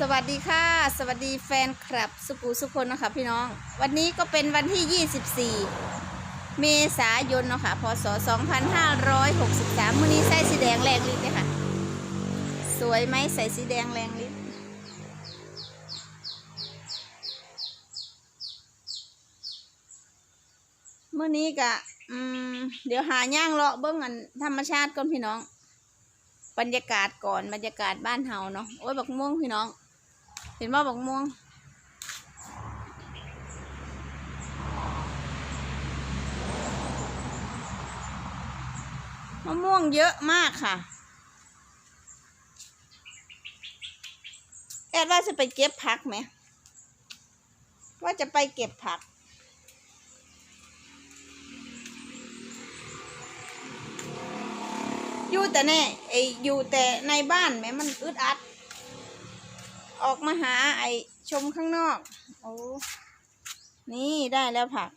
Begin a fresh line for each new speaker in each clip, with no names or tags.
สวัสดีค่ะ สวัสดีแฟนคลับสุกูสุคนนะคะพี่น้อง วันนี้ก็เป็นวันที่ 24 เมษายนเนาะค่ะพศ 2563มื้อนี้ใส่สีแดงแรงลิ้นเลยค่ะ สวยไหมใส่สีแดงแรงลิ้นมื้อนี้กะอืมเดี๋ยวหาย่างเลาะเบิ้งอันธรรมชาติก่อนพี่น้องบรรยากาศก่อนบรรยากาศบ้านเฮาเนาะโอ้ยบักม่วงพี่น้อง ห็นว่าบักม่วง มะม่วงเยอะมากค่ะ แอดว่าจะไปเก็บผักไหม ว่าจะไปเก็บผักอยู่แต่แน่ไออยู่แต่ในบ้านแหมมันอึดอัด ออกมาหาไอชมข้างนอก โอ้ นี่ได้แล้วผัก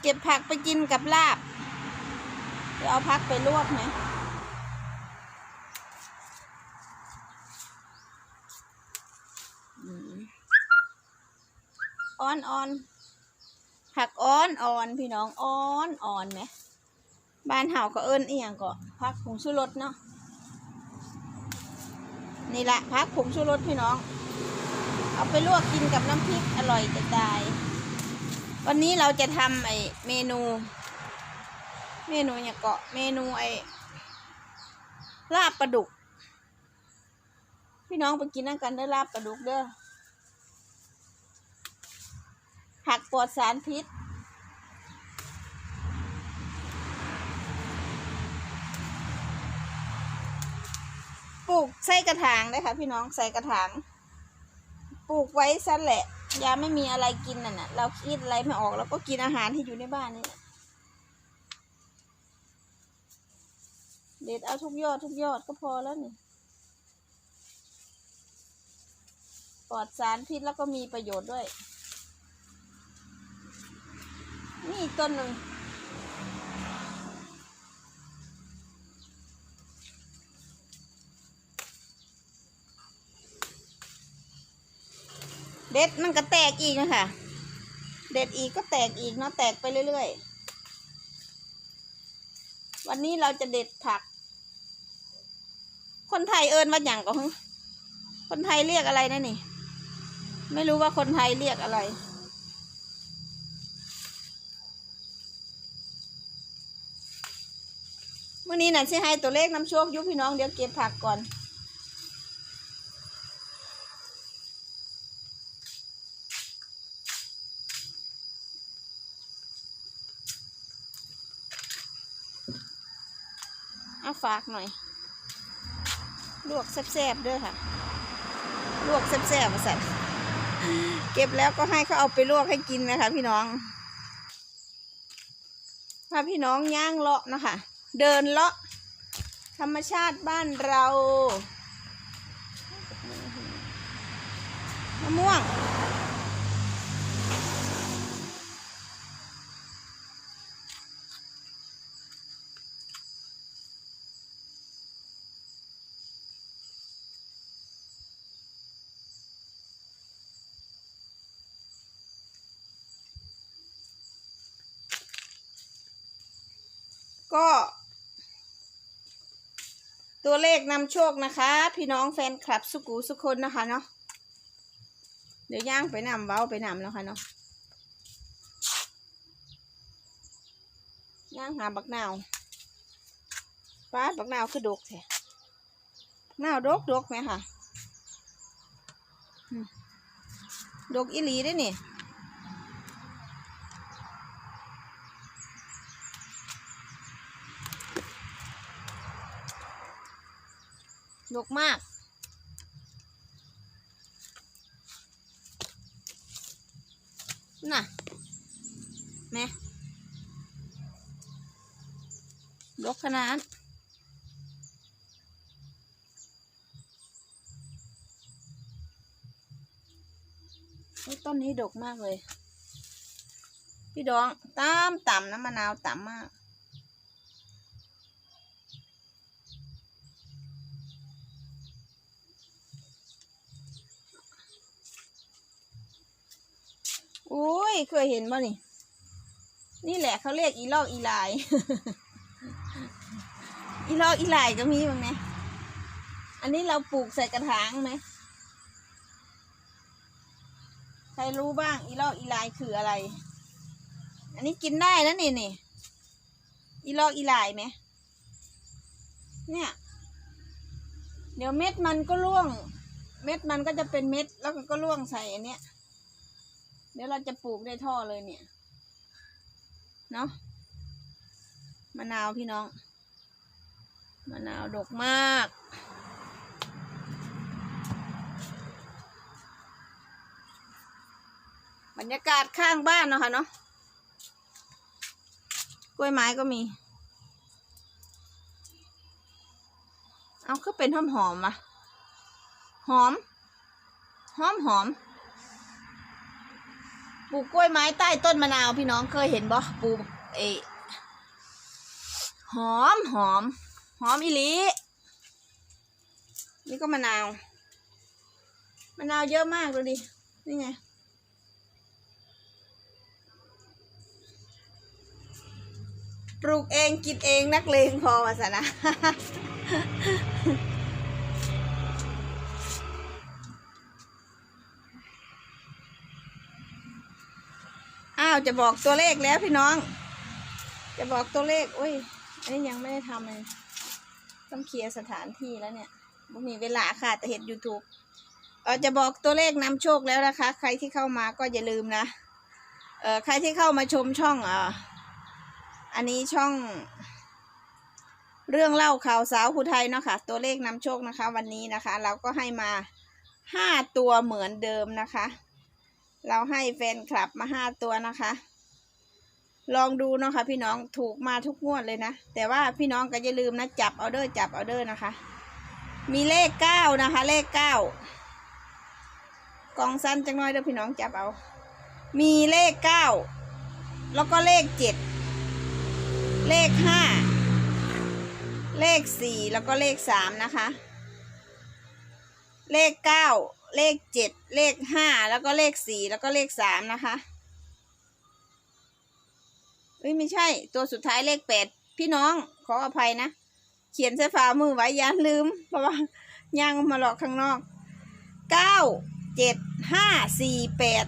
เก็บผักไปกินกับลาบ เดี๋ยวเอาผักไปลวกไหมอ่อนอ่อนผักอ่อนอ่อนพี่น้องอ่อนอ่อนไหม บ้านเห่าก็เอิ้นเอียงก็ผักผงชูรสเนาะนี่แหละผักผงชูรสพี่น้อง เอาไปลวกกินกับน้ำพริกอร่อยจะตาย วันนี้เราจะทำไอเมนู เมนูเนี่ยเกาะเมนูไอลาบปลาดุก พี่น้องไปกินนั่งกันได้อลาบปลาดุกเด้อผักปลอดสารพิษ ปลูกใส่กระถางได้ค่ะ พี่น้องใส่กระถาง ปลูกไว้สั้นแหละ ยาไม่มีอะไรกินน่ะนะเราคิดอะไรไม่ออกเราก็กินอาหารที่อยู่ในบ้านนี่เด็ดเอาทุกยอดทุกยอดก็พอแล้วนี่ปลอดสารพิษแล้วก็มีประโยชน์ด้วย นี่ต้นหนึ่ง เด็ดมันก็แตกอีกนะคะเด็ดอีกก็แตกอีกเนาะแตกไปเรื่อยๆ วันนี้เราจะเด็ดผัก คนไทยเอิญว่าอย่างก็คนไทยเรียกอะไรนะนี่ ไม่รู้ว่าคนไทยเรียกอะไร เมื่อนี้น่ะสิให้ตัวเลขน้ำโชคยุพี่น้องเดี๋ยวเก็บผักก่อน เอาฝากหน่อย ลวกแซ่บๆด้วยค่ะ ลวกแซ่บๆมาสั่เก็บแล้วก็ให้เขาเอาไปลวกให้กินนะคะ พี่น้องพาพี่น้องย่างเลาะนะคะ เดินเลาะ ธรรมชาติบ้านเรามะม่วง ก็ ตัวเลขนำโชคนะคะ พี่น้องแฟนคลับสุกูสุคนนะคะเนาะเดี๋ยวย่างไปนำเว้าไปนำแล้วค่ะเนาะย่างหาบักนาวป้าบักนาวคือดกแท้นาวดกดกไหมค่ะดกอีหลีได้อนี่ ดกมาก น่ะแม่ดกขนาดต้นนี้ดกมากเลย พี่ดองตามต่ำนะมะนาวต่ำมาก อุ้ยเคยเห็นบ่นี่ นี่แหละเขาเรียกอีลอกอีลาย อีลอกอีลายก็มีบ้างไหมอันนี้เราปลูกใส่กระถางไหมใครรู้บ้างอีลอกอีลายคืออะไร อันนี้กินได้นะนี่นี่อีลอกอีลายไหมเนี่ย เดี๋ยวเม็ดมันก็ร่วง เม็ดมันก็จะเป็นเม็ดแล้วก็ร่วงใส่อันเนี้ย เดี๋ยวเราจะปลูกได้ท่อเลยเนี่ย เนาะมะนาวพี่น้อง มะนาวดกมาก บรรยากาศข้างบ้านเนาะค่ะเนาะ กล้วยไม้ก็มี เอาก็เป็นหอมหอมๆอะหอม หอมหอม ปลูกกล้วยไม้ใต้ต้นมะนาวพี่น้องเคยเห็นบ่ปลูกเอหอมหอม หอมอีลีนี่ก็มะนาว มะนาวเยอะมากดูดิ นี่ไง ปลูกเองกินเองนักเลงพอวะสนะาวจะบอกตัวเลขแล้วพี่น้อง จะบอกตัวเลขอุ้ยอันนี้ยังไม่ได้ทำเลยต้องเคลียร์สถานที่แล้วเนี่ยบ่มีเวลาค่ะแต่เห็น YouTube เออจะบอกตัวเลขนำโชคแล้วนะคะ ใครที่เข้ามาก็อย่าลืมนะเออใครที่เข้ามาชมช่องอ่าอันนี้ช่อง เรื่องเล่าข่าวสาวผู้ไทยเนาะค่ะ ตัวเลขนำโชคนะคะ วันนี้นะคะ เราก็ให้มาห้าตัวเหมือนเดิมนะคะ เราให้แฟนคลับมาห้าตัวนะคะ ลองดูเนาะค่ะพี่น้องถูกมาทุกงวดเลยนะ แต่ว่าพี่น้องก็อย่าลืมนะจับเอาเดอร์จับเอาเดอร์นะคะ มีเลขเก้านะคะ เลขเก้ากองสั้นจังน้อยเด้อพี่น้องจับเอา มีเลขเก้าแล้วก็เลขเจ็ดเลขห้าเลขสี่แล้วก็เลขสามนะคะ เลขเก้า เลขเจ็ดเลขห้าแล้วก็เลขสี่แล้วก็เลขสามนะคะเอ้ยไม่ใช่ ตัวสุดท้ายเลขแปดพี่น้องขออภัยนะ เขียนใส่ฝ่ามือไว้อย่าลืม เพราะว่าย่างมาหลอกข้างนอกเก้าเจ็ดห้าสี่แปด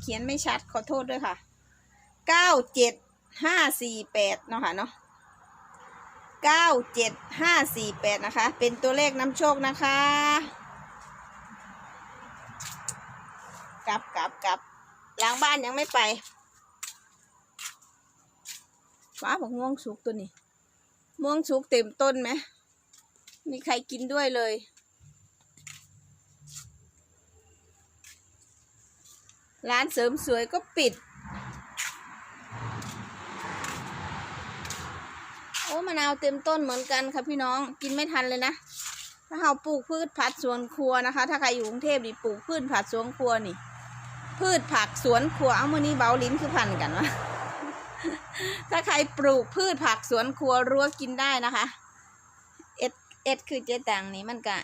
เขียนไม่ชัดขอโทษด้วยค่ะเก้าเจ็ดห้าสี่แปดเนาะค่ะเนาะเก้าเจ็ดห้าสี่แปดนะคะ เป็นตัวเลขนำโชคนะคะ กลับกลับกลับล้างบ้านยังไม่ไปว้าบอกม่วงสุกตัวนี้ ม่วงสุกเต็มต้นไหม มีใครกินด้วยเลย ร้านเสริมสวยก็ปิด โอ้มะนาวเต็มต้นเหมือนกันค่ะพี่น้อง กินไม่ทันเลยนะถ้าเราปลูกพืชผักสวนครัวนะคะ ถ้าใครอยู่กรุงเทพดิปลูกพืชผักสวนครัวนี่ พืชผักสวนครัวเอามือนี้เบาลิ้นคือพันกันวะถ้าใครปลูกพืชผักสวนครัวรั้วกินได้นะคะ เอ็ดเอ็ดคือเจ๊ตังนี่มันกะ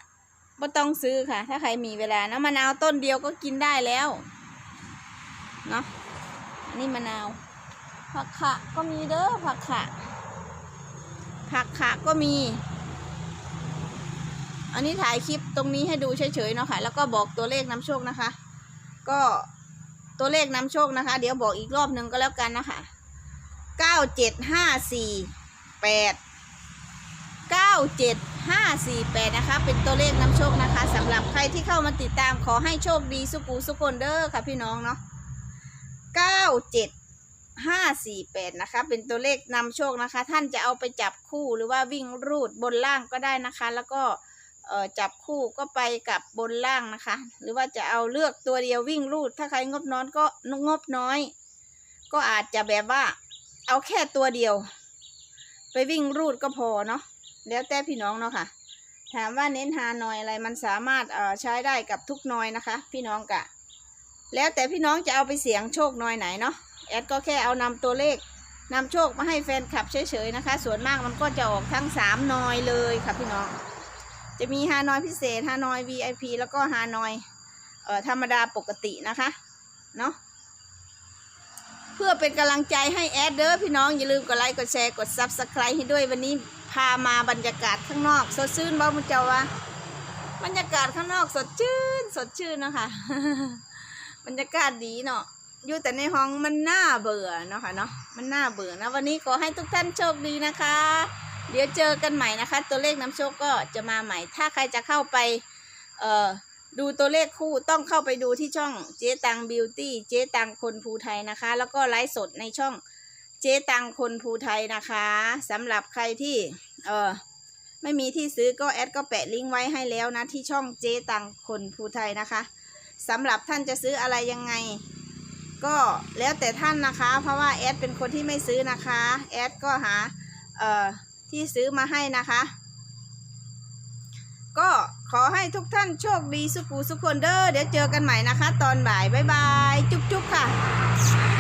ไม่ต้องซื้อค่ะ ถ้าใครมีเวลานะมะนาวต้นเดียวก็กินได้แล้วเนาะอันนี่มะนาว ผักขะก็มีเด้อผักขะผักขะก็มี อันนี้ถ่ายคลิปตรงนี้ให้ดูเฉยๆเนาะค่ะ แล้วก็บอกตัวเลขนำโชคนะคะ ก็ ตัวเลขนำโชคนะคะ เดี๋ยวบอกอีกรอบหนึ่งก็แล้วกันนะคะเก้าเจ็ดห้าสี่แปดเก้าเจ็ดห้าสี่แปดนะคะ เป็นตัวเลขนำโชคนะคะสำหรับใครที่เข้ามาติดตามขอให้โชคดีสุกูสุกคนเด้อค่ะพี่น้องเนาะเก้าเจ็ดห้าสี่แปดนะคะ เป็นตัวเลขนำโชคนะคะ ท่านจะเอาไปจับคู่หรือว่าวิ่งรูดบนล่างก็ได้นะคะ แล้วก็ เอ่อจับคู่ก็ไปกับบนล่างนะคะ หรือว่าจะเอาเลือกตัวเดียววิ่งรูด ถ้าใครงบน้อยก็งบน้อย ก็อาจจะแบบว่า เอาแค่ตัวเดียว ไปวิ่งรูดก็พอเนาะแล้วแต่พี่น้องเนาะค่ะ ถามว่าเน้นหาหน่อยอะไรมันสามารถเอ่อใช้ได้กับทุกหน่อยนะคะ พี่น้องกะ แล้วแต่พี่น้องจะเอาไปเสี่ยงโชคหน่อยไหนเนาะแอดก็แค่เอานำตัวเลขนำโชคมาให้แฟนคลับเฉยๆนะคะ ส่วนมากมันก็จะออกทั้งสามนอยเลยค่ะพี่น้อง จะมีฮานอยพิเศษฮานอย VIP แล้วก็ฮานอยเอ่อธรรมดาปกตินะคะเนาะเพื่อเป็นกำลังใจให้แอดเด้อพี่น้องอย่าลืมกดไลค์กดแชร์กด Subscribe ให้ด้วยวันนี้พามาบรรยากาศข้างนอก สดชื่นบ่มุเจ้าวะบรรยากาศข้างนอกสดชื่น สดชื่นนะคะบรรยากาศดีเนาะอยู่แต่ในห้องมันน่าเบื่อเนาะค่ะเนาะมันน่าเบื่อนะวันนี้ขอให้ทุกท่านโชคดีนะคะ เดี๋ยวเจอกันใหม่นะคะ ตัวเลขน้ำโชคก็จะมาใหม่ ถ้าใครจะเข้าไปเอ่อดูตัวเลขคู่ต้องเข้าไปดูที่ช่องเจ๊ตังบิวตี้เจ๊ตังคนภูไทยนะคะ แล้วก็ไลฟ์สดในช่องเจ๊ตังคนภูไทยนะคะสำหรับใครที่เออไม่มีที่ซื้อก็แอดก็แปะลิงก์ไว้ให้แล้วนะที่ช่องเจ๊ตังคนภูไทยนะคะสำหรับท่านจะซื้ออะไรยังไง ก็แล้วแต่ท่านนะคะ เพราะว่าแอดเป็นคนที่ไม่ซื้อนะคะแอดก็หาเอ่อ ที่ซื้อมาให้นะคะ ก็ขอให้ทุกท่านโชคดีสุขูสุขคนเด้อเดี๋ยวเจอกันใหม่นะคะ ตอนบ่าย บ๊ายบาย จุ๊บๆค่ะ